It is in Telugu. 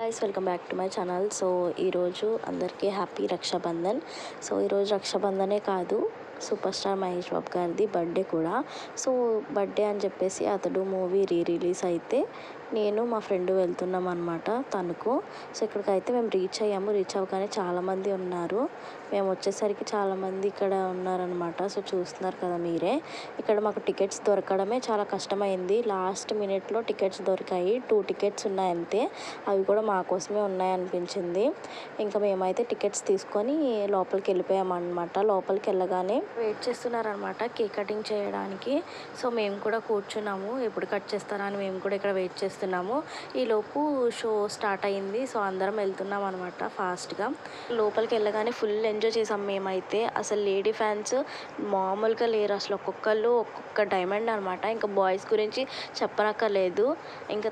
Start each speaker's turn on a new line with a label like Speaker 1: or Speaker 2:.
Speaker 1: Guys welcome back to my channel so ఈరోజు అందరికీ హ్యాపీ రక్షాబంధన్ సో ఈరోజు రక్షాబంధనే కాదు సూపర్ స్టార్ మహేష్ బాబు గారిది బర్త్డే కూడా. సో బర్త్డే అని చెప్పేసి అతడు మూవీ రీ రిలీజ్ అయితే నేను మా ఫ్రెండ్ వెళ్తున్నాం అనమాట తణుకు సో ఇక్కడికైతే మేము రీచ్ అయ్యాము. రీచ్ అవ్వగానే చాలామంది ఉన్నారు. మేము వచ్చేసరికి చాలామంది ఇక్కడ ఉన్నారనమాట సో చూస్తున్నారు కదా మీరే. ఇక్కడ మాకు టికెట్స్ దొరకడమే చాలా కష్టమైంది. లాస్ట్ మినిట్లో టికెట్స్ దొరికాయి. టూ టికెట్స్ ఉన్నాయి అంతే. అవి కూడా మా కోసమే ఉన్నాయి అనిపించింది. ఇంకా మేమైతే టికెట్స్ తీసుకొని లోపలికి వెళ్ళిపోయామన్నమాట. లోపలికి వెళ్ళగానే వెయిట్ చేస్తున్నారనమాట కేక్ కటింగ్ చేయడానికి. సో మేము కూడా కూర్చున్నాము. ఎప్పుడు కట్ చేస్తారా అని మేము కూడా ఇక్కడ వెయిట్ చేస్తున్నాము. ఈ లోపు షో స్టార్ట్ అయింది. సో అందరం వెళ్తున్నాం అనమాట ఫాస్ట్గా. లోపలికి వెళ్ళగానే ఫుల్ ఎంజాయ్ చేసాం మేమైతే. అసలు లేడీ ఫ్యాన్స్ మామూలుగా లేరు. అసలు ఒక్కొక్కళ్ళు ఒక్కొక్క డైమండ్ అనమాట ఇంకా బాయ్స్ గురించి చెప్పనక్కర్లేదు. ఇంకా